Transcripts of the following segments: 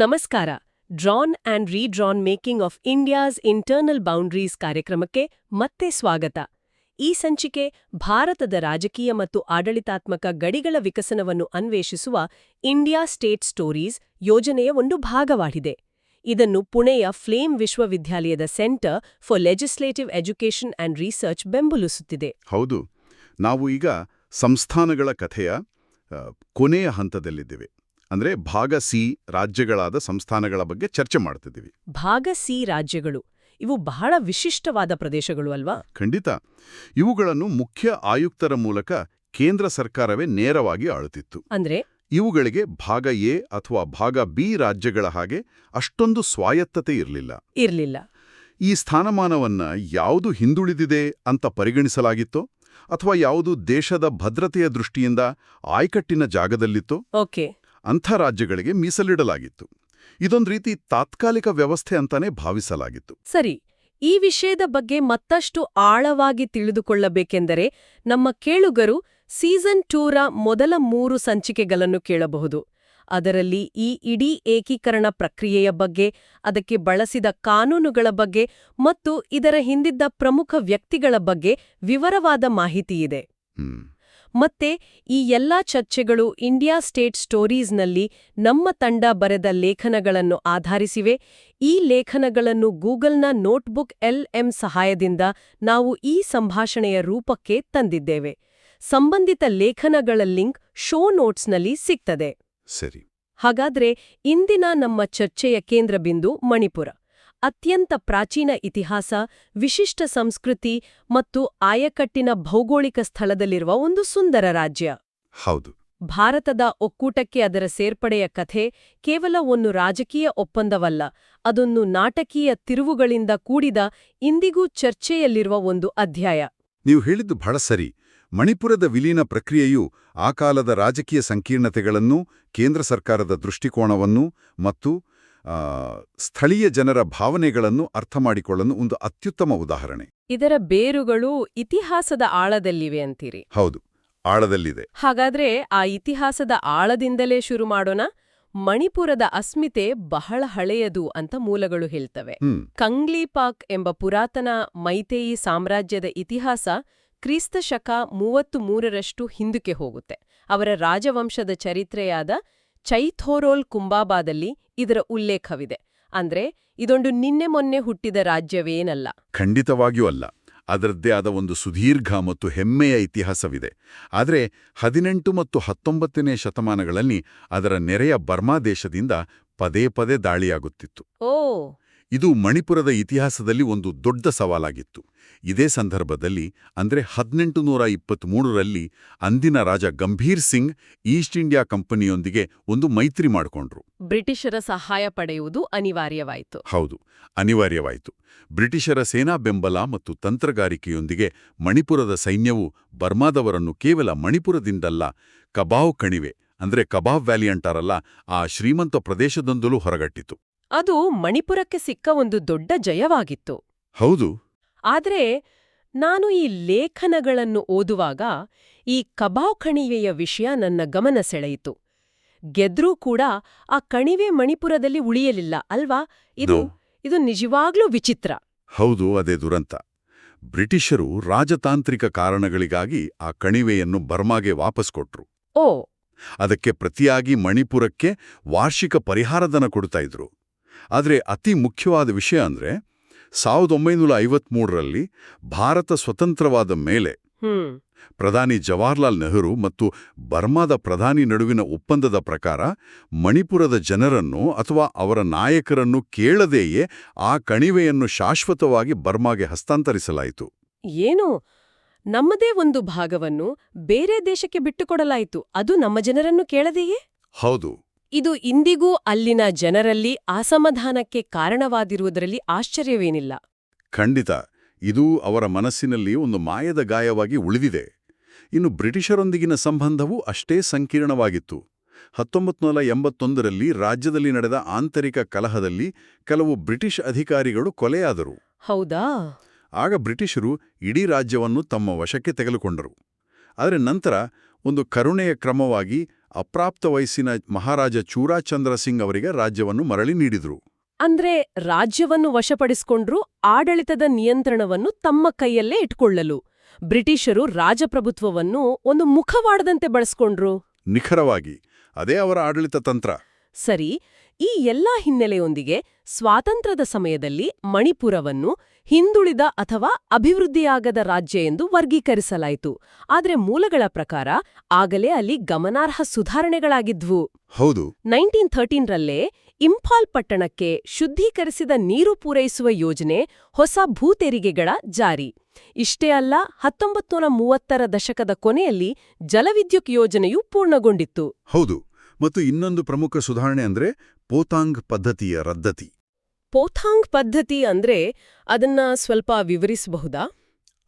ನಮಸ್ಕಾರ. Drawn and redrawn making of India's internal boundaries ಕಾರ್ಯಕ್ರಮಕ್ಕೆ ಮತ್ತೆ ಸ್ವಾಗತ. ಈ ಸಂಚಿಕೆ ಭಾರತದ ರಾಜಕೀಯ ಮತ್ತು ಆಡಳಿತಾತ್ಮಕ ಗಡಿಗಳ ವಿಕಸನವನ್ನು ಅನ್ವೇಷಿಸುವ ಇಂಡಿಯಾ ಸ್ಟೇಟ್ ಸ್ಟೋರೀಸ್ ಯೋಜನೆಯ ಒಂದು ಭಾಗವಾಗಿದೆ. ಇದನ್ನು ಪುಣೆಯ ಫ್ಲೇಮ್ ವಿಶ್ವವಿದ್ಯಾಲಯದ centre for legislative education and research ಬೆಂಬಲಿಸುತ್ತಿದೆ. ಹೌದು. ನಾವು ಈಗ ಸಂಸ್ಥಾನಗಳ ಕಥೆಯ ಕೊನೆಯ ಹಂತದಲ್ಲಿದ್ದೇವೆ. ಅಂದ್ರೆ ಭಾಗ ಸಿ ರಾಜ್ಯಗಳಾದ ಸಂಸ್ಥಾನಗಳ ಬಗ್ಗೆ ಚರ್ಚೆ ಮಾಡ್ತಿದ್ದೀವಿ. ಭಾಗ ಸಿ ರಾಜ್ಯಗಳು ಇವು ಬಹಳ ವಿಶಿಷ್ಟವಾದ ಪ್ರದೇಶಗಳು ಅಲ್ವಾ? ಖಂಡಿತ. ಇವುಗಳನ್ನು ಮುಖ್ಯ ಆಯುಕ್ತರ ಮೂಲಕ ಕೇಂದ್ರ ಸರ್ಕಾರವೇ ನೇರವಾಗಿ ಆಳುತ್ತಿತ್ತು. ಅಂದ್ರೆ? ಇವುಗಳಿಗೆ ಭಾಗ ಎ ಅಥವಾ ಭಾಗ ಬಿ ರಾಜ್ಯಗಳ ಹಾಗೆ ಅಷ್ಟೊಂದು ಸ್ವಾಯತ್ತತೆ ಇರಲಿಲ್ಲ. ಇರಲಿಲ್ಲ. ಈ ಸ್ಥಾನಮಾನವನ್ನ ಯಾವುದು ಹಿಂದುಳಿದಿದೆ ಅಂತ ಪರಿಗಣಿಸಲಾಗಿತ್ತೋ ಅಥವಾ ಯಾವುದು ದೇಶದ ಭದ್ರತೆಯ ದೃಷ್ಟಿಯಿಂದ ಆಯ್ಕಟ್ಟಿನ ಜಾಗದಲ್ಲಿತ್ತೋ ಓಕೆ. ಅಂಥ ರಾಜ್ಯಗಳಿಗೆ ಮೀಸಲಿಡಲಾಗಿತ್ತು. ಇದೊಂದು ರೀತಿ ತಾತ್ಕಾಲಿಕ ವ್ಯವಸ್ಥೆ ಅಂತಾನೆ ಭಾವಿಸಲಾಗಿತ್ತು. ಸರಿ ಈ ವಿಷಯದ ಬಗ್ಗೆ ಮತ್ತಷ್ಟು ಆಳವಾಗಿ ತಿಳಿದುಕೊಳ್ಳಬೇಕೆಂದರೆ ನಮ್ಮ ಕೇಳುಗರು ಸೀಸನ್ ಟೂರ ಮೊದಲ ಮೂರು ಸಂಚಿಕೆಗಳನ್ನು ಕೇಳಬಹುದು. ಅದರಲ್ಲಿ ಈ ಇಡೀ ಏಕೀಕರಣ ಪ್ರಕ್ರಿಯೆಯ ಬಗ್ಗೆ ಅದಕ್ಕೆ ಬಳಸಿದ ಕಾನೂನುಗಳ ಬಗ್ಗೆ ಮತ್ತು ಇದರ ಹಿಂದಿದ್ದ ಪ್ರಮುಖ ವ್ಯಕ್ತಿಗಳ ಬಗ್ಗೆ ವಿವರವಾದ ಮಾಹಿತಿಯಿದೆ ಹ್ಮ್. ಮತ್ತೆ ಈ ಎಲ್ಲಾ ಚರ್ಚೆಗಳು ಇಂಡಿಯಾ ಸ್ಟೇಟ್ ಸ್ಟೋರೀಸ್ನಲ್ಲಿ ನಮ್ಮ ತಂಡ ಬರೆದ ಲೇಖನಗಳನ್ನು ಆಧರಿಸಿವೆ. ಈ ಲೇಖನಗಳನ್ನು ಗೂಗಲ್ನ ನೋಟ್ಬುಕ್ ಎಲ್ಎಂ ಸಹಾಯದಿಂದ ನಾವು ಈ ಸಂಭಾಷಣೆಯ ರೂಪಕ್ಕೆ ತಂದಿದ್ದೇವೆ. ಸಂಬಂಧಿತ ಲೇಖನಗಳ ಲಿಂಕ್ ಶೋ ನೋಟ್ಸ್ನಲ್ಲಿ ಸಿಗ್ತದೆ. ಸರಿ. ಹಾಗಾದ್ರೆ ಇಂದಿನ ನಮ್ಮ ಚರ್ಚೆಯ ಕೇಂದ್ರಬಿಂದು ಮಣಿಪುರ. ಅತ್ಯಂತ ಪ್ರಾಚೀನ ಇತಿಹಾಸ ವಿಶಿಷ್ಟ ಸಂಸ್ಕೃತಿ ಮತ್ತು ಆಯಕಟ್ಟಿನ ಭೌಗೋಳಿಕ ಸ್ಥಳದಲ್ಲಿರುವ ಒಂದು ಸುಂದರ ರಾಜ್ಯ. ಹೌದು. ಭಾರತದ ಒಕ್ಕೂಟಕ್ಕೆ ಅದರ ಸೇರ್ಪಡೆಯ ಕಥೆ ಕೇವಲ ಒಂದು ರಾಜಕೀಯ ಒಪ್ಪಂದವಲ್ಲ ಅದೊಂದು ನಾಟಕೀಯ ತಿರುವುಗಳಿಂದ ಕೂಡಿದ ಇಂದಿಗೂ ಚರ್ಚೆಯಲ್ಲಿರುವ ಒಂದು ಅಧ್ಯಾಯ. ನೀವು ಹೇಳಿದ್ದು ಬಹಳ ಸರಿ. ಮಣಿಪುರದ ವಿಲೀನ ಪ್ರಕ್ರಿಯೆಯು ಆ ಕಾಲದ ರಾಜಕೀಯ ಸಂಕೀರ್ಣತೆಗಳನ್ನು ಕೇಂದ್ರ ಸರ್ಕಾರದ ದೃಷ್ಟಿಕೋನವನ್ನು ಮತ್ತು ಸ್ಥಳೀಯ ಜನರ ಭಾವನೆಗಳನ್ನು ಅರ್ಥಮಾಡಿಕೊಳ್ಳಲು ಒಂದು ಅತ್ಯುತ್ತಮ ಉದಾಹರಣೆ. ಇದರ ಬೇರುಗಳು ಇತಿಹಾಸದ ಆಳದಲ್ಲಿವೆ ಅಂತೀರಿ. ಹೌದು ಆಳದಲ್ಲಿದೆ. ಹಾಗಾದ್ರೆ ಆ ಇತಿಹಾಸದ ಆಳದಿಂದಲೇ ಶುರು ಮಾಡೋಣ. ಮಣಿಪುರದ ಅಸ್ಮಿತೆ ಬಹಳ ಹಳೆಯದು ಅಂತ ಮೂಲಗಳು ಹೇಳ್ತವೆ. ಕಂಗ್ಲಿಪಾಕ್ ಕಂಗ್ಲೀಪಾಕ್ ಎಂಬ ಪುರಾತನ ಮೈತೇಯಿ ಸಾಮ್ರಾಜ್ಯದ ಇತಿಹಾಸ ಕ್ರಿಸ್ತ ಶಕ ಮೂವತ್ತು ಮೂರರಷ್ಟು ಹಿಂದಕ್ಕೆ ಹೋಗುತ್ತೆ. ಅವರ ರಾಜವಂಶದ ಚರಿತ್ರೆಯಾದ ಚೈಥೋರೋಲ್ ಕುಂಬಾಬಾದಲ್ಲಿ ಇದರ ಉಲ್ಲೇಖವಿದೆ. ಅಂದ್ರೆ ಇದೊಂದು ನಿನ್ನೆ ಮೊನ್ನೆ ಹುಟ್ಟಿದ ರಾಜ್ಯವೇನಲ್ಲ. ಖಂಡಿತವಾಗಿಯೂ ಅಲ್ಲ. ಅದರದ್ದೇ ಆದ ಒಂದು ಸುದೀರ್ಘ ಮತ್ತು ಹೆಮ್ಮೆಯ ಇತಿಹಾಸವಿದೆ. ಆದರೆ ಹದಿನೆಂಟು ಮತ್ತು ಹತ್ತೊಂಬತ್ತನೇ ಶತಮಾನಗಳಲ್ಲಿ ಅದರ ನೆರೆಯ ಬರ್ಮಾ ದೇಶದಿಂದ ಪದೇ ಪದೇ ದಾಳಿಯಾಗುತ್ತಿತ್ತು. ಓ! ಇದು ಮಣಿಪುರದ ಇತಿಹಾಸದಲ್ಲಿ ಒಂದು ದೊಡ್ಡ ಸವಾಲಾಗಿತ್ತು. ಇದೇ ಸಂದರ್ಭದಲ್ಲಿ ಅಂದ್ರೆ ಹದಿನೆಂಟು ನೂರ ಇಪ್ಪತ್ಮೂರರಲ್ಲಿ ಅಂದಿನ ರಾಜ ಗಂಭೀರ್ ಸಿಂಗ್ ಈಸ್ಟ್ ಇಂಡಿಯಾ ಕಂಪನಿಯೊಂದಿಗೆ ಒಂದು ಮೈತ್ರಿ ಮಾಡಿಕೊಂಡ್ರು. ಬ್ರಿಟಿಷರ ಸಹಾಯ ಪಡೆಯುವುದು ಅನಿವಾರ್ಯವಾಯಿತು. ಹೌದು ಅನಿವಾರ್ಯವಾಯಿತು. ಬ್ರಿಟಿಷರ ಸೇನಾ ಬೆಂಬಲ ಮತ್ತು ತಂತ್ರಗಾರಿಕೆಯೊಂದಿಗೆ ಮಣಿಪುರದ ಸೈನ್ಯವು ಬರ್ಮಾದವರನ್ನು ಕೇವಲ ಮಣಿಪುರದಿಂದಲ್ಲ ಕಬಾವ್ ಕಣಿವೆ ಅಂದ್ರೆ ಕಬಾವ್ ವ್ಯಾಲಿ ಅಂಟಾರಲ್ಲ ಆ ಶ್ರೀಮಂತ ಪ್ರದೇಶದೊಂದಲೂ ಹೊರಗಟ್ಟಿತು. ಅದು ಮಣಿಪುರಕ್ಕೆ ಸಿಕ್ಕ ಒಂದು ದೊಡ್ಡ ಜಯವಾಗಿತ್ತು. ಹೌದು. ಆದ್ರೆ ನಾನು ಈ ಲೇಖನಗಳನ್ನು ಓದುವಾಗ ಈ ಕಬಾವ್ ಕಣಿವೆಯ ವಿಷಯ ನನ್ನ ಗಮನ ಸೆಳೆಯಿತು. ಗೆದ್ರೂ ಕೂಡ ಆ ಕಣಿವೆ ಮಣಿಪುರದಲ್ಲಿ ಉಳಿಯಲಿಲ್ಲ ಅಲ್ವಾ? ಇದು ಇದು ನಿಜವಾಗ್ಲೂ ವಿಚಿತ್ರ. ಹೌದು ಅದೇ ದುರಂತ. ಬ್ರಿಟಿಷರು ರಾಜತಾಂತ್ರಿಕ ಕಾರಣಗಳಿಗಾಗಿ ಆ ಕಣಿವೆಯನ್ನು ಬರ್ಮಾಗೆ ವಾಪಸ್ ಕೊಟ್ರು. ಓ. ಅದಕ್ಕೆ ಪ್ರತಿಯಾಗಿ ಮಣಿಪುರಕ್ಕೆ ವಾರ್ಷಿಕ ಪರಿಹಾರಧನ ಕೊಡ್ತಾ ಇದ್ರು. ಆದರೆ ಅತಿ ಮುಖ್ಯವಾದ ವಿಷಯ ಅಂದ್ರೆ ಸಾವಿರದ ಒಂಬೈನೂರ ಐವತ್ಮೂರರಲ್ಲಿ ಭಾರತ ಸ್ವತಂತ್ರವಾದ ಮೇಲೆ ಪ್ರಧಾನಿ ಜವಾಹರ್ಲಾಲ್ ನೆಹರು ಮತ್ತು ಬರ್ಮಾದ ಪ್ರಧಾನಿ ನಡುವಿನ ಒಪ್ಪಂದದ ಪ್ರಕಾರ ಮಣಿಪುರದ ಜನರನ್ನು ಅಥವಾ ಅವರ ನಾಯಕರನ್ನು ಕೇಳದೆಯೇ ಆ ಕಣಿವೆಯನ್ನು ಶಾಶ್ವತವಾಗಿ ಬರ್ಮಾಗೆ ಹಸ್ತಾಂತರಿಸಲಾಯಿತು. ಏನು? ನಮ್ಮದೇ ಒಂದು ಭಾಗವನ್ನು ಬೇರೆ ದೇಶಕ್ಕೆ ಬಿಟ್ಟುಕೊಡಲಾಯಿತು. ಅದು ನಮ್ಮ ಜನರನ್ನು ಕೇಳದೆಯೇ? ಹೌದು. ಇದು ಇಂದಿಗೂ ಅಲ್ಲಿನ ಜನರಲ್ಲಿ ಅಸಮಾಧಾನಕ್ಕೆ ಕಾರಣವಾದಿರುವುದರಲ್ಲಿ ಆಶ್ಚರ್ಯವೇನಿಲ್ಲ. ಖಂಡಿತ ಇದು ಅವರ ಮನಸ್ಸಿನಲ್ಲಿ ಒಂದು ಮಾಯದ ಗಾಯವಾಗಿ ಉಳಿದಿದೆ. ಇನ್ನು ಬ್ರಿಟಿಷರೊಂದಿಗಿನ ಸಂಬಂಧವೂ ಅಷ್ಟೇ ಸಂಕೀರ್ಣವಾಗಿತ್ತು. ಹತ್ತೊಂಬತ್ತು ನೂರ ಎಂಬತ್ತೊಂದರಲ್ಲಿ ರಾಜ್ಯದಲ್ಲಿ ನಡೆದ ಆಂತರಿಕ ಕಲಹದಲ್ಲಿ ಕೆಲವು ಬ್ರಿಟಿಷ್ ಅಧಿಕಾರಿಗಳು ಕೊಲೆಯಾದರು. ಹೌದಾ? ಆಗ ಬ್ರಿಟಿಷರು ಇಡೀ ರಾಜ್ಯವನ್ನು ತಮ್ಮ ವಶಕ್ಕೆ ತೆಗೆದುಕೊಂಡರು. ಆದರೆ ನಂತರ ಒಂದು ಕರುಣೆಯ ಕ್ರಮವಾಗಿ ಅಪ್ರಾಪ್ತ ವಯಸ್ಸಿನ ಮಹಾರಾಜ ಚೂರಾಚಂದ್ರ ಸಿಂಗ್ ಅವರಿಗೆ ರಾಜ್ಯವನ್ನು ಮರಳಿ ನೀಡಿದ್ರು. ಅಂದ್ರೆ ರಾಜ್ಯವನ್ನು ವಶಪಡಿಸಿಕೊಂಡ್ರು ಆಡಳಿತದ ನಿಯಂತ್ರಣವನ್ನು ತಮ್ಮ ಕೈಯಲ್ಲೇ ಇಟ್ಕೊಳ್ಳಲು. ಬ್ರಿಟಿಷರು ರಾಜಪ್ರಭುತ್ವವನ್ನು ಒಂದು ಮುಖವಾಡದಂತೆ ಬಳಸ್ಕೊಂಡ್ರು. ನಿಖರವಾಗಿ ಅದೇ ಅವರ ಆಡಳಿತ ತಂತ್ರ. ಸರಿ ಈ ಎಲ್ಲಾ ಹಿನ್ನೆಲೆಯೊಂದಿಗೆ ಸ್ವಾತಂತ್ರ್ಯದ ಸಮಯದಲ್ಲಿ ಮಣಿಪುರವನ್ನು ಹಿಂದುಳಿದ ಅಥವಾ ಅಭಿವೃದ್ಧಿಯಾಗದ ರಾಜ್ಯ ಎಂದು ವರ್ಗೀಕರಿಸಲಾಯಿತು. ಆದರೆ ಮೂಲಗಳ ಪ್ರಕಾರ ಆಗಲೇ ಅಲ್ಲಿ ಗಮನಾರ್ಹ ಸುಧಾರಣೆಗಳಾಗಿದ್ವು. ಹೌದು. ನೈನ್ಟೀನ್ ಥರ್ಟೀನ್ರಲ್ಲೇ ಇಂಫಾಲ್ ಪಟ್ಟಣಕ್ಕೆ ಶುದ್ಧೀಕರಿಸಿದ ನೀರು ಪೂರೈಸುವ ಯೋಜನೆ ಹೊಸ ಭೂತೆರಿಗೆಗಳ ಜಾರಿ. ಇಷ್ಟೇ ಅಲ್ಲ ಹತ್ತೊಂಬತ್ತು ಮೂವತ್ತರ ದಶಕದ ಕೊನೆಯಲ್ಲಿ ಜಲವಿದ್ಯುತ್ ಯೋಜನೆಯೂ ಪೂರ್ಣಗೊಂಡಿತ್ತು. ಹೌದು. ಮತ್ತು ಇನ್ನೊಂದು ಪ್ರಮುಖ ಸುಧಾರಣೆ ಅಂದ್ರೆ ಪೋತಾಂಗ್ ಪದ್ಧತಿಯ ರದ್ದತಿ. ಪೋಥಾಂಗ್ ಪದ್ಧತಿ ಅಂದ್ರೆ ಅದನ್ನ ಸ್ವಲ್ಪ ವಿವರಿಸಬಹುದಾ?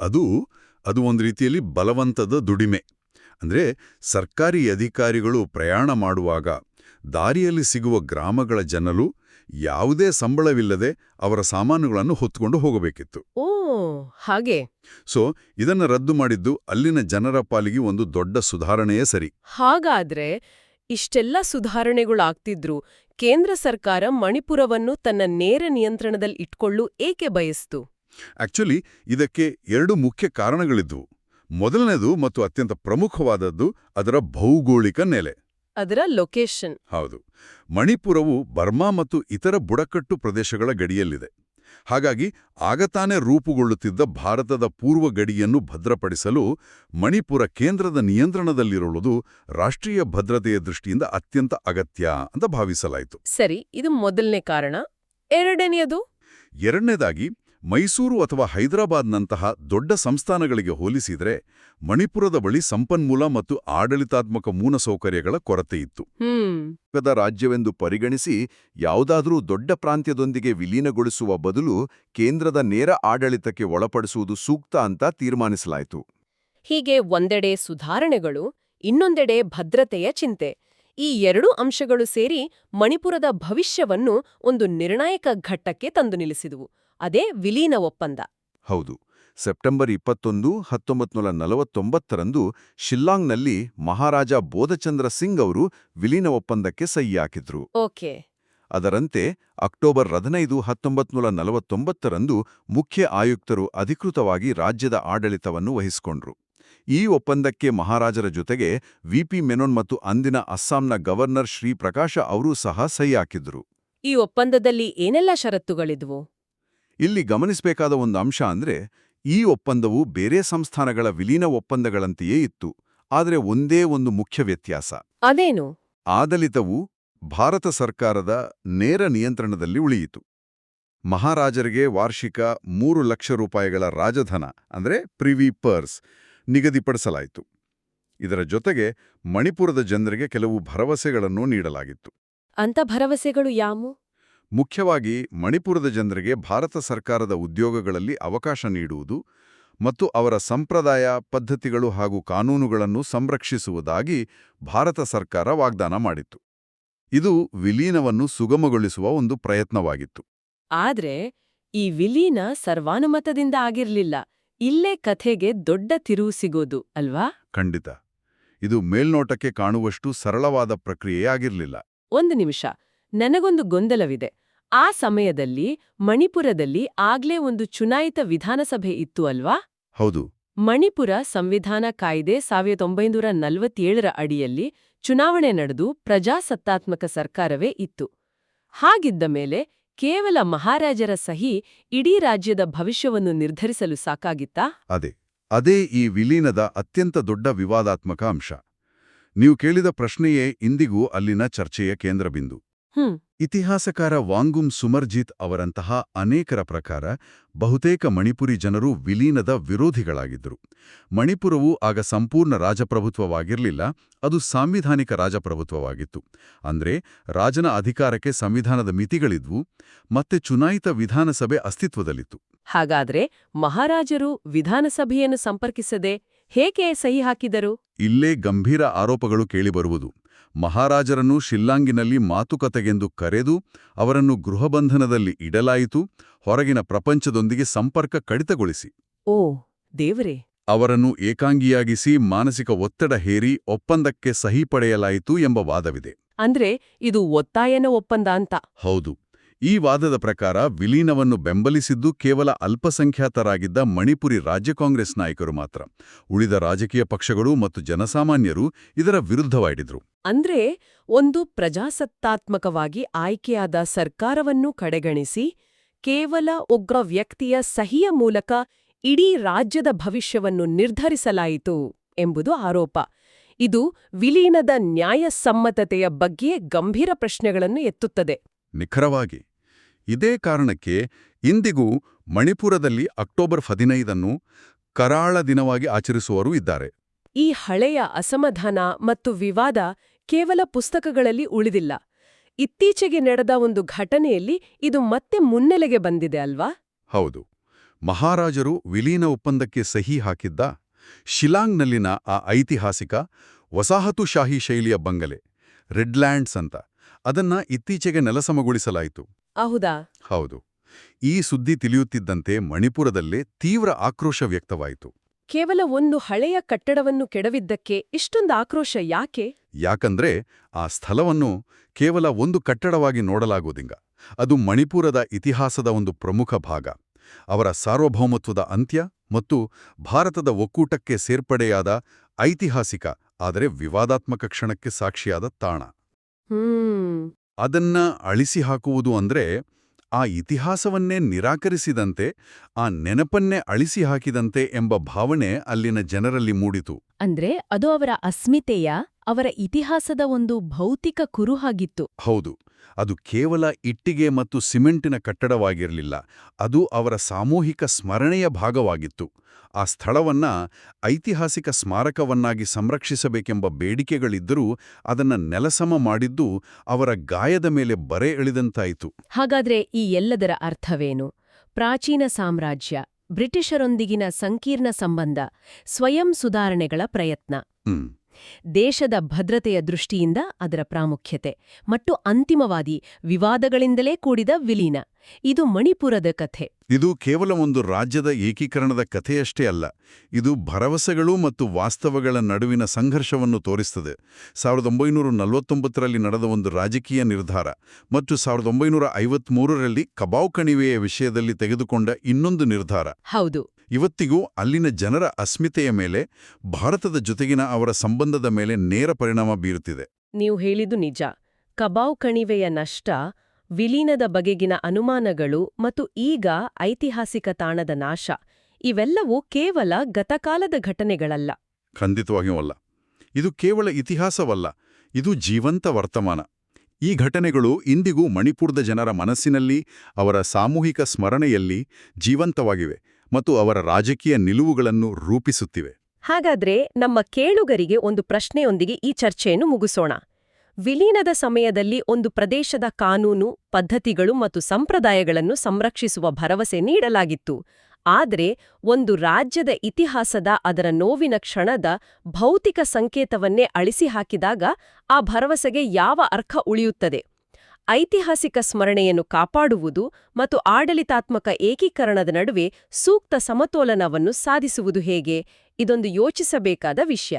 ಅದು ಅದು ಒಂದು ರೀತಿಯಲ್ಲಿ ಬಲವಂತದ ದುಡಿಮೆ. ಅಂದ್ರೆ ಸರ್ಕಾರಿ ಅಧಿಕಾರಿಗಳು ಪ್ರಯಾಣ ಮಾಡುವಾಗ ದಾರಿಯಲ್ಲಿ ಸಿಗುವ ಗ್ರಾಮಗಳ ಜನರು ಯಾವುದೇ ಸಂಬಳವಿಲ್ಲದೆ ಅವರ ಸಾಮಾನುಗಳನ್ನು ಹೊತ್ಕೊಂಡು ಹೋಗಬೇಕಿತ್ತು. ಓ ಹಾಗೆ. ಸೊ ಇದನ್ನು ರದ್ದು ಮಾಡಿದ್ದು ಅಲ್ಲಿನ ಜನರ ಪಾಲಿಗೆ ಒಂದು ದೊಡ್ಡ ಸುಧಾರಣೆಯೇ ಸರಿ. ಹಾಗಾದ್ರೆ ಇಷ್ಟೆಲ್ಲ ಸುಧಾರಣೆಗಳಾಗ್ತಿದ್ರೂ ಕೇಂದ್ರ ಸರ್ಕಾರ ಮಣಿಪುರವನ್ನು ತನ್ನ ನೇರ ನಿಯಂತ್ರಣದಲ್ಲಿ ಇಟ್ಕೊಳ್ಳು ಏಕೆ ಬಯಸ್ತು? ಆಕ್ಚುಲಿ ಇದಕ್ಕೆ ಎರಡು ಮುಖ್ಯ ಕಾರಣಗಳಿದ್ವು. ಮೊದಲನೇದು ಮತ್ತು ಅತ್ಯಂತ ಪ್ರಮುಖವಾದದ್ದು ಅದರ ಭೌಗೋಳಿಕ ನೆಲೆ. ಅದರ ಲೊಕೇಶನ್ ಹೌದು. ಮಣಿಪುರವು ಬರ್ಮಾ ಮತ್ತು ಇತರ ಬುಡಕಟ್ಟು ಪ್ರದೇಶಗಳ ಗಡಿಯಲ್ಲಿದೆ. ಹಾಗಾಗಿ ಆಗತಾನೆ ರೂಪುಗೊಳ್ಳುತ್ತಿದ್ದ ಭಾರತದ ಪೂರ್ವ ಗಡಿಯನ್ನು ಭದ್ರಪಡಿಸಲು ಮಣಿಪುರ ಕೇಂದ್ರದ ನಿಯಂತ್ರಣದಲ್ಲಿರುವುದು ರಾಷ್ಟ್ರೀಯ ಭದ್ರತೆಯ ದೃಷ್ಟಿಯಿಂದ ಅತ್ಯಂತ ಅಗತ್ಯ ಅಂತ ಭಾವಿಸಲಾಯಿತು. ಸರಿ ಇದು ಮೊದಲನೇ ಕಾರಣ. ಎರಡನೆಯದು? ಎರಡನೇದಾಗಿ ಮೈಸೂರು ಅಥವಾ ಹೈದರಾಬಾದ್ನಂತಹ ದೊಡ್ಡ ಸಂಸ್ಥಾನಗಳಿಗೆ ಹೋಲಿಸಿದರೆ ಮಣಿಪುರದ ಬಳಿ ಸಂಪನ್ಮೂಲ ಮತ್ತು ಆಡಳಿತಾತ್ಮಕ ಮೂಲಸೌಕರ್ಯಗಳ ಕೊರತೆಯಿತ್ತು ಹ್ಮ್. ಪದ ರಾಜ್ಯವೆಂದು ಪರಿಗಣಿಸಿ ಯಾವುದಾದರೂ ದೊಡ್ಡ ಪ್ರಾಂತ್ಯದೊಂದಿಗೆ ವಿಲೀನಗೊಳಿಸುವ ಬದಲು ಕೇಂದ್ರದ ನೇರ ಆಡಳಿತಕ್ಕೆ ಒಳಪಡಿಸುವುದು ಸೂಕ್ತ ಅಂತ ತೀರ್ಮಾನಿಸಲಾಯಿತು. ಹೀಗೆ ಒಂದೆಡೆ ಸುಧಾರಣೆಗಳು ಇನ್ನೊಂದೆಡೆ ಭದ್ರತೆಯ ಚಿಂತೆ. ಈ ಎರಡೂ ಅಂಶಗಳು ಸೇರಿ ಮಣಿಪುರದ ಭವಿಷ್ಯವನ್ನು ಒಂದು ನಿರ್ಣಾಯಕ ಘಟ್ಟಕ್ಕೆ ತಂದು ನಿಲ್ಲಿಸಿದುವು. ಅದೇ ವಿಲೀನ ಒಪ್ಪಂದ. ಹೌದು. ಸೆಪ್ಟೆಂಬರ್ ಇಪ್ಪತ್ತೊಂದು ಹತ್ತೊಂಬತ್ತು ನಲವತ್ತೊಂಬತ್ತರಂದು ಶಿಲ್ಲಾಂಗ್ನಲ್ಲಿ ಮಹಾರಾಜ ಬೋಧಚಂದ್ರ ಸಿಂಗ್ ಅವರು ವಿಲೀನ ಒಪ್ಪಂದಕ್ಕೆ ಸಹಿ ಹಾಕಿದ್ರು ಓಕೆ. ಅದರಂತೆ ಅಕ್ಟೋಬರ್ ಹದಿನೈದು ಹತ್ತೊಂಬತ್ತು ನಲವತ್ತೊಂಬತ್ತರಂದು ಮುಖ್ಯ ಆಯುಕ್ತರು ಅಧಿಕೃತವಾಗಿ ರಾಜ್ಯದ ಆಡಳಿತವನ್ನು ವಹಿಸಿಕೊಂಡ್ರು. ಈ ಒಪ್ಪಂದಕ್ಕೆ ಮಹಾರಾಜರ ಜೊತೆಗೆ ವಿಪಿ ಮೆನೊನ್ ಮತ್ತು ಅಂದಿನ ಅಸ್ಸಾಂನ ಗವರ್ನರ್ ಶ್ರೀ ಪ್ರಕಾಶ ಅವರೂ ಸಹ ಸಹಿ ಹಾಕಿದ್ರು ಈ ಒಪ್ಪಂದದಲ್ಲಿ ಏನೆಲ್ಲ ಷರತ್ತುಗಳಿದ್ವು? ಇಲ್ಲಿ ಗಮನಿಸಬೇಕಾದ ಒಂದು ಅಂಶ ಅಂದ್ರೆ ಈ ಒಪ್ಪಂದವು ಬೇರೆ ಸಂಸ್ಥಾನಗಳ ವಿಲೀನ ಒಪ್ಪಂದಗಳಂತೆಯೇ ಇತ್ತು ಆದರೆ ಒಂದೇ ಒಂದು ಮುಖ್ಯ ವ್ಯತ್ಯಾಸ. ಅದೇನು? ಆಡಳಿತವು ಭಾರತ ಸರ್ಕಾರದ ನೇರ ನಿಯಂತ್ರಣದಲ್ಲಿ ಉಳಿಯಿತು. ಮಹಾರಾಜರಿಗೆ ವಾರ್ಷಿಕ ಮೂರು ಲಕ್ಷ ರೂಪಾಯಿಗಳ ರಾಜಧನ ಅಂದ್ರೆ ಪ್ರಿವಿ ಪರ್ಸ್ ನಿಗದಿಪಡಿಸಲಾಯಿತು. ಇದರ ಜೊತೆಗೆ ಮಣಿಪುರದ ಜನರಿಗೆ ಕೆಲವು ಭರವಸೆಗಳನ್ನು ನೀಡಲಾಗಿತ್ತು. ಅಂತ ಭರವಸೆಗಳು ಯಾಮು? ಮುಖ್ಯವಾಗಿ ಮಣಿಪುರದ ಜನರಿಗೆ ಭಾರತ ಸರ್ಕಾರದ ಉದ್ಯೋಗಗಳಲ್ಲಿ ಅವಕಾಶ ನೀಡುವುದು ಮತ್ತು ಅವರ ಸಂಪ್ರದಾಯ ಪದ್ಧತಿಗಳು ಹಾಗೂ ಕಾನೂನುಗಳನ್ನು ಸಂರಕ್ಷಿಸುವುದಾಗಿ ಭಾರತ ಸರ್ಕಾರ ವಾಗ್ದಾನ ಮಾಡಿತ್ತು. ಇದು ವಿಲೀನವನ್ನು ಸುಗಮಗೊಳಿಸುವ ಒಂದು ಪ್ರಯತ್ನವಾಗಿತ್ತು. ಆದರೆ ಈ ವಿಲೀನ ಸರ್ವಾನುಮತದಿಂದ ಆಗಿರ್ಲಿಲ್ಲ. ಇಲ್ಲೇ ಕಥೆಗೆ ದೊಡ್ಡ ತಿರುವು ಸಿಗೋದು ಅಲ್ವಾ? ಖಂಡಿತ. ಇದು ಮೇಲ್ನೋಟಕ್ಕೆ ಕಾಣುವಷ್ಟು ಸರಳವಾದ ಪ್ರಕ್ರಿಯೆಯಾಗಿರಲಿಲ್ಲ. ಒಂದು ನಿಮಿಷ. ನನಗೊಂದು ಗೊಂದಲವಿದೆ. ಆ ಸಮಯದಲ್ಲಿ ಮಣಿಪುರದಲ್ಲಿ ಆಗ್ಲೇ ಒಂದು ಚುನಾಯಿತ ವಿಧಾನಸಭೆ ಇತ್ತು ಅಲ್ವಾ? ಹೌದು. ಮಣಿಪುರ ಸಂವಿಧಾನ ಕಾಯ್ದೆ ಸಾವಿರದ ಒಂಬೈನೂರ ನಲವತ್ತೇಳರ ಅಡಿಯಲ್ಲಿ ಚುನಾವಣೆ ನಡೆದು ಪ್ರಜಾಸತ್ತಾತ್ಮಕ ಸರ್ಕಾರವೇ ಇತ್ತು. ಹಾಗಿದ್ದ ಮೇಲೆ ಕೇವಲ ಮಹಾರಾಜರ ಸಹಿ ಇಡೀ ರಾಜ್ಯದ ಭವಿಷ್ಯವನ್ನು ನಿರ್ಧರಿಸಲು ಸಾಕಾಗಿತ್ತಾ? ಅದೇ ಅದೇ ಈ ವಿಲೀನದ ಅತ್ಯಂತ ದೊಡ್ಡ ವಿವಾದಾತ್ಮಕ ಅಂಶ. ನೀವು ಕೇಳಿದ ಪ್ರಶ್ನೆಯೇ ಇಂದಿಗೂ ಅಲ್ಲಿನ ಚರ್ಚೆಯ ಕೇಂದ್ರಬಿಂದು. ಇತಿಹಾಸಕಾರ ವಾಂಗುಂ ಸುಮರ್ಜಿತ್ ಅವರಂತಹ ಅನೇಕರ ಪ್ರಕಾರ ಬಹುತೇಕ ಮಣಿಪುರಿ ಜನರು ವಿಲೀನದ ವಿರೋಧಿಗಳಾಗಿದ್ದರು. ಮಣಿಪುರವು ಆಗ ಸಂಪೂರ್ಣ ರಾಜಪ್ರಭುತ್ವವಾಗಿರಲಿಲ್ಲ ಅದು ಸಾಂವಿಧಾನಿಕ ರಾಜಪ್ರಭುತ್ವವಾಗಿತ್ತು. ಅಂದ್ರೆ ರಾಜನ ಅಧಿಕಾರಕ್ಕೆ ಸಂವಿಧಾನದ ಮಿತಿಗಳಿದ್ವು ಮತ್ತೆ ಚುನಾಯಿತ ವಿಧಾನಸಭೆ ಅಸ್ತಿತ್ವದಲ್ಲಿತ್ತು. ಹಾಗಾದ್ರೆ ಮಹಾರಾಜರು ವಿಧಾನಸಭೆಯನ್ನು ಸಂಪರ್ಕಿಸದೆ ಹೇಗೆ ಸಹಿ ಹಾಕಿದರು? ಇಲ್ಲೇ ಗಂಭೀರ ಆರೋಪಗಳು ಕೇಳಿಬರುವುದು. ಮಹಾರಾಜರನ್ನು ಶಿಲ್ಲಾಂಗಿನಲ್ಲಿ ಮಾತುಕತೆಗೆಂದು ಕರೆದು ಅವರನ್ನು ಗೃಹಬಂಧನದಲ್ಲಿ ಇಡಲಾಯಿತು ಹೊರಗಿನ ಪ್ರಪಂಚದೊಂದಿಗೆ ಸಂಪರ್ಕ ಕಡಿತಗೊಳಿಸಿ. ಓ ದೇವರೇ. ಅವರನ್ನು ಏಕಾಂಗಿಯಾಗಿಸಿ ಮಾನಸಿಕ ಒತ್ತಡ ಹೇರಿ ಒಪ್ಪಂದಕ್ಕೆ ಸಹಿ ಪಡೆಯಲಾಯಿತು ಎಂಬ ವಾದವಿದೆ. ಅಂದ್ರೆ ಇದು ಒತ್ತಾಯನ ಒಪ್ಪಂದ ಅಂತ? ಹೌದು. ಈ ವಾದದ ಪ್ರಕಾರ ವಿಲೀನವನ್ನು ಬೆಂಬಲಿಸಿದ್ದು ಕೇವಲ ಅಲ್ಪಸಂಖ್ಯಾತರಾಗಿದ್ದ ಮಣಿಪುರಿ ರಾಜ್ಯ ಕಾಂಗ್ರೆಸ್ ನಾಯಕರು ಮಾತ್ರ. ಉಳಿದ ರಾಜಕೀಯ ಪಕ್ಷಗಳು ಮತ್ತು ಜನಸಾಮಾನ್ಯರು ಇದರ ವಿರುದ್ಧವಾಡಿದ್ರು. ಅಂದ್ರೆ ಒಂದು ಪ್ರಜಾಸತ್ತಾತ್ಮಕವಾಗಿ ಆಯ್ಕೆಯಾದ ಸರ್ಕಾರವನ್ನು ಕಡೆಗಣಿಸಿ ಕೇವಲ ಉಗ್ರ ವ್ಯಕ್ತಿಯ ಸಹಿಯ ಮೂಲಕ ಇಡೀ ರಾಜ್ಯದ ಭವಿಷ್ಯವನ್ನು ನಿರ್ಧರಿಸಲಾಯಿತು ಎಂಬುದು ಆರೋಪ. ಇದು ವಿಲೀನದ ನ್ಯಾಯಸಮ್ಮತತೆಯ ಬಗ್ಗೆ ಗಂಭೀರ ಪ್ರಶ್ನೆಗಳನ್ನು ಎತ್ತುತ್ತದೆ. ನಿಖರವಾಗಿ. ಇದೇ ಕಾರಣಕ್ಕೆ ಇಂದಿಗೂ ಮಣಿಪುರದಲ್ಲಿ ಅಕ್ಟೋಬರ್ ಹದಿನೈದನ್ನು ಕರಾಳ ದಿನವಾಗಿ ಆಚರಿಸುವವರೂ ಇದ್ದಾರೆ. ಈ ಹಳೆಯ ಅಸಮಾಧಾನ ಮತ್ತು ವಿವಾದ ಕೇವಲ ಪುಸ್ತಕಗಳಲ್ಲಿ ಉಳಿದಿಲ್ಲ. ಇತ್ತೀಚೆಗೆ ನಡೆದ ಒಂದು ಘಟನೆಯಲ್ಲಿ ಇದು ಮತ್ತೆ ಮುನ್ನೆಲೆಗೆ ಬಂದಿದೆ ಅಲ್ವಾ? ಹೌದು. ಮಹಾರಾಜರು ವಿಲೀನ ಒಪ್ಪಂದಕ್ಕೆ ಸಹಿ ಹಾಕಿದ್ದ ಶಿಲಾಂಗ್ನಲ್ಲಿನ ಆ ಐತಿಹಾಸಿಕ ವಸಾಹತುಶಾಹಿ ಶೈಲಿಯ ಬಂಗಲೆ ರೆಡ್ಲ್ಯಾಂಡ್ಸ್ ಅಂತ. ಅದನ್ನ ಇತ್ತೀಚೆಗೆ ನೆಲಸಮಗೊಳಿಸಲಾಯಿತು. ಹೌದಾ? ಹೌದು. ಈ ಸುದ್ದಿ ತಿಳಿಯುತ್ತಿದ್ದಂತೆ ಮಣಿಪುರದಲ್ಲೇ ತೀವ್ರ ಆಕ್ರೋಶ ವ್ಯಕ್ತವಾಯಿತು. ಕೇವಲ ಒಂದು ಹಳೆಯ ಕಟ್ಟಡವನ್ನು ಕೆಡವಿದ್ದಕ್ಕೆ ಇಷ್ಟೊಂದು ಆಕ್ರೋಶ ಯಾಕೆ? ಯಾಕಂದ್ರೆ ಆ ಸ್ಥಳವನ್ನು ಕೇವಲ ಒಂದು ಕಟ್ಟಡವಾಗಿ ನೋಡಲಾಗುವುದಿಂಗ ಅದು ಮಣಿಪುರದ ಇತಿಹಾಸದ ಒಂದು ಪ್ರಮುಖ ಭಾಗ. ಅವರ ಸಾರ್ವಭೌಮತ್ವದ ಅಂತ್ಯ ಮತ್ತು ಭಾರತದ ಒಕ್ಕೂಟಕ್ಕೆ ಸೇರ್ಪಡೆಯಾದ ಐತಿಹಾಸಿಕ ಆದರೆ ವಿವಾದಾತ್ಮಕ ಕ್ಷಣಕ್ಕೆ ಸಾಕ್ಷಿಯಾದ ತಾಣ. ಅದನ್ನ ಅಳಿಸಿ ಹಾಕುವುದು ಅಂದ್ರೆ ಆ ಇತಿಹಾಸವನ್ನೇ ನಿರಾಕರಿಸಿದಂತೆ ಆ ನೆನಪನ್ನೇ ಅಳಿಸಿ ಹಾಕಿದಂತೆ ಎಂಬ ಭಾವನೆ ಅಲ್ಲಿನ ಜನರಲ್ಲಿ ಮೂಡಿತು. ಅಂದ್ರೆ ಅದು ಅವರ ಅಸ್ಮಿತೆಯ ಅವರ ಇತಿಹಾಸದ ಒಂದು ಭೌತಿಕ ಕುರುಹಾಗಿತ್ತು. ಹೌದು. ಅದು ಕೇವಲ ಇಟ್ಟಿಗೆ ಮತ್ತು ಸಿಮೆಂಟಿನ ಕಟ್ಟಡವಾಗಿರಲಿಲ್ಲ ಅದು ಅವರ ಸಾಮೂಹಿಕ ಸ್ಮರಣೆಯ ಭಾಗವಾಗಿತ್ತು. ಆ ಸ್ಥಳವನ್ನ ಐತಿಹಾಸಿಕ ಸ್ಮಾರಕವನ್ನಾಗಿ ಸಂರಕ್ಷಿಸಬೇಕೆಂಬ ಬೇಡಿಕೆಗಳಿದ್ದರೂ ಅದನ್ನ ನೆಲಸಮ ಮಾಡಿದ್ದು ಅವರ ಗಾಯದ ಮೇಲೆ ಬರೆ ಎಳೆದಂತಾಯಿತು. ಹಾಗಾದ್ರೆ ಈ ಎಲ್ಲದರ ಅರ್ಥವೇನು? ಪ್ರಾಚೀನ ಸಾಮ್ರಾಜ್ಯ ಬ್ರಿಟಿಷರೊಂದಿಗಿನ ಸಂಕೀರ್ಣ ಸಂಬಂಧ ಸ್ವಯಂ ಸುಧಾರಣೆಗಳ ಪ್ರಯತ್ನ. ಹ್ಮ್. ದೇಶದ ಭದ್ರತೆಯ ದೃಷ್ಟಿಯಿಂದ ಅದರ ಪ್ರಾಮುಖ್ಯತೆ ಮತ್ತು ಅಂತಿಮವಾದಿ ವಿವಾದಗಳಿಂದಲೇ ಕೂಡಿದ ವಿಲೀನ. ಇದು ಮಣಿಪುರದ ಕಥೆ. ಇದು ಕೇವಲ ಒಂದು ರಾಜ್ಯದ ಏಕೀಕರಣದ ಕಥೆಯಷ್ಟೇ ಅಲ್ಲ ಇದು ಭರವಸೆಗಳು ಮತ್ತು ವಾಸ್ತವಗಳ ನಡುವಿನ ಸಂಘರ್ಷವನ್ನು ತೋರಿಸುತ್ತದೆ ಸಾವಿರದ ಒಂಬೈನೂರ ನಲವತ್ತೊಂಬತ್ತರಲ್ಲಿ ನಡೆದ ಒಂದು ರಾಜಕೀಯ ನಿರ್ಧಾರ ಮತ್ತು ಸಾವಿರದ ಒಂಬೈನೂರ ಐವತ್ಮೂರರಲ್ಲಿ ಕಬಾವ್ ಕಣಿವೆಯ ವಿಷಯದಲ್ಲಿ ತೆಗೆದುಕೊಂಡ ಇನ್ನೊಂದು ನಿರ್ಧಾರ. ಹೌದು. ಇವತ್ತಿಗೂ ಅಲ್ಲಿನ ಜನರ ಅಸ್ಮಿತೆಯ ಮೇಲೆ ಭಾರತದ ಜೊತೆಗಿನ ಅವರ ಸಂಬಂಧದ ಮೇಲೆ ನೇರ ಪರಿಣಾಮ ಬೀರುತ್ತಿದೆ. ನೀವು ಹೇಳಿದು ನಿಜ. ಕಬಾವ್ ಕಣಿವೆಯ ನಷ್ಟ ವಿಲೀನದ ಬಗೆಗಿನ ಅನುಮಾನಗಳು ಮತ್ತು ಈಗ ಐತಿಹಾಸಿಕ ತಾಣದ ನಾಶ ಇವೆಲ್ಲವೂ ಕೇವಲ ಗತಕಾಲದ ಘಟನೆಗಳಲ್ಲ. ಖಂಡಿತವಾಗಿಯೂ ಅಲ್ಲ. ಇದು ಕೇವಲ ಇತಿಹಾಸವಲ್ಲ ಇದು ಜೀವಂತ ವರ್ತಮಾನ. ಈ ಘಟನೆಗಳು ಇಂದಿಗೂ ಮಣಿಪುರದ ಜನರ ಮನಸ್ಸಿನಲ್ಲಿ ಅವರ ಸಾಮೂಹಿಕ ಸ್ಮರಣೆಯಲ್ಲಿ ಜೀವಂತವಾಗಿವೆ. ಮತ್ತು ಅವರ ರಾಜಕೀಯ ನಿಲುವುಗಳನ್ನು ರೂಪಿಸುತ್ತಿವೆ. ಹಾಗಾದ್ರೆ ನಮ್ಮ ಕೇಳುಗರಿಗೆ ಒಂದು ಪ್ರಶ್ನೆಯೊಂದಿಗೆ ಈ ಚರ್ಚೆಯನ್ನು ಮುಗಿಸೋಣ. ವಿಲೀನದ ಸಮಯದಲ್ಲಿ ಒಂದು ಪ್ರದೇಶದ ಕಾನೂನು, ಪದ್ಧತಿಗಳು ಮತ್ತು ಸಂಪ್ರದಾಯಗಳನ್ನು ಸಂರಕ್ಷಿಸುವ ಭರವಸೆ ನೀಡಲಾಗಿತ್ತು. ಆದರೆ ಒಂದು ರಾಜ್ಯದ ಇತಿಹಾಸದ ಅದರ ನೋವಿನ ಕ್ಷಣದ ಭೌತಿಕ ಸಂಕೇತವನ್ನೇ ಅಳಿಸಿ ಹಾಕಿದಾಗ ಆ ಭರವಸೆಗೆ ಯಾವ ಅರ್ಥ ಉಳಿಯುತ್ತದೆ? ಐತಿಹಾಸಿಕ ಸ್ಮರಣೆಯನ್ನು ಕಾಪಾಡುವುದು ಮತ್ತು ಆಡಳಿತಾತ್ಮಕ ಏಕೀಕರಣದ ನಡುವೆ ಸೂಕ್ತ ಸಮತೋಲನವನ್ನು ಸಾಧಿಸುವುದು ಹೇಗೆ? ಇದೊಂದು ಯೋಚಿಸಬೇಕಾದ ವಿಷಯ.